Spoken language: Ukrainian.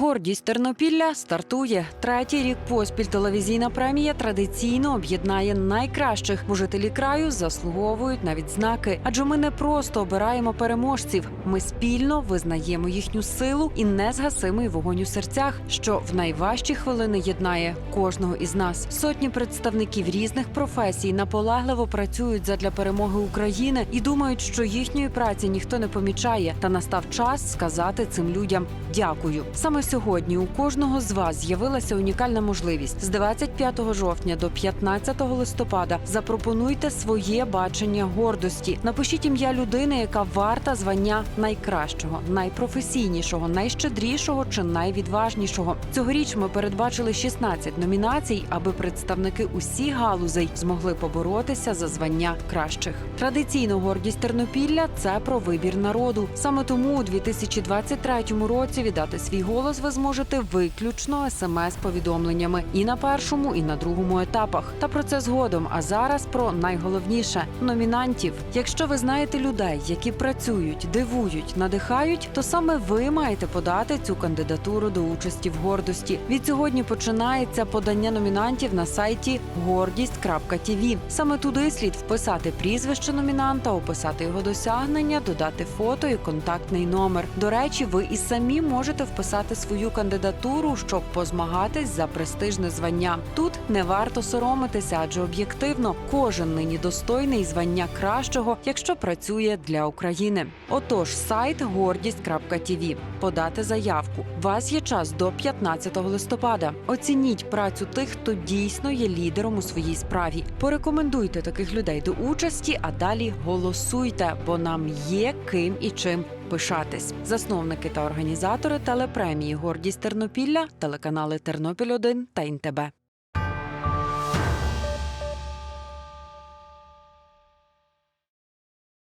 Гордість Тернопілля стартує третій рік поспіль. Телевізійна премія традиційно об'єднає найкращих, бо жителі краю заслуговують на відзнаки. Адже ми не просто обираємо переможців. Ми спільно визнаємо їхню силу і незгасимий вогонь у серцях, що в найважчі хвилини єднає кожного із нас. Сотні представників різних професій наполегливо працюють задля перемоги України і думають, що їхньої праці ніхто не помічає. Та настав час сказати цим людям дякую. Саме сьогодні у кожного з вас з'явилася унікальна можливість з 25 жовтня до 15 листопада. Запропонуйте своє бачення гордості. Напишіть ім'я людини, яка варта звання найкращого, найпрофесійнішого, найщедрішого чи найвідважнішого. Цьогоріч ми передбачили 16 номінацій, аби представники усіх галузей змогли поборотися за звання кращих. Традиційно гордість Тернопілля це про вибір народу. Саме тому у 2023 році віддати свій голос ви зможете виключно смс-повідомленнями і на першому, і на другому етапах. Та про це згодом. А зараз про найголовніше номінантів. Якщо ви знаєте людей, які працюють, дивують, надихають, то саме ви маєте подати цю кандидатуру до участі в гордості. Від сьогодні починається подання номінантів на сайті гордість.тв. Саме туди слід вписати прізвище номінанта, описати його досягнення, додати фото і контактний номер. До речі, ви і самі можете вписати свою кандидатуру, щоб позмагатись за престижне звання. Тут не варто соромитися, адже об'єктивно кожен нині достойний звання кращого, якщо працює для України. Отож, сайт гордість.тв. подати заявку. У Вас є час до 15 листопада. Оцініть працю тих, хто дійсно є лідером у своїй справі. Порекомендуйте таких людей до участі, а далі голосуйте, бо нам є ким і чим пишатись. Засновники та організатори телепремії Гордість Тернопілля, телеканали Тернопіль 1 та ІНТБ.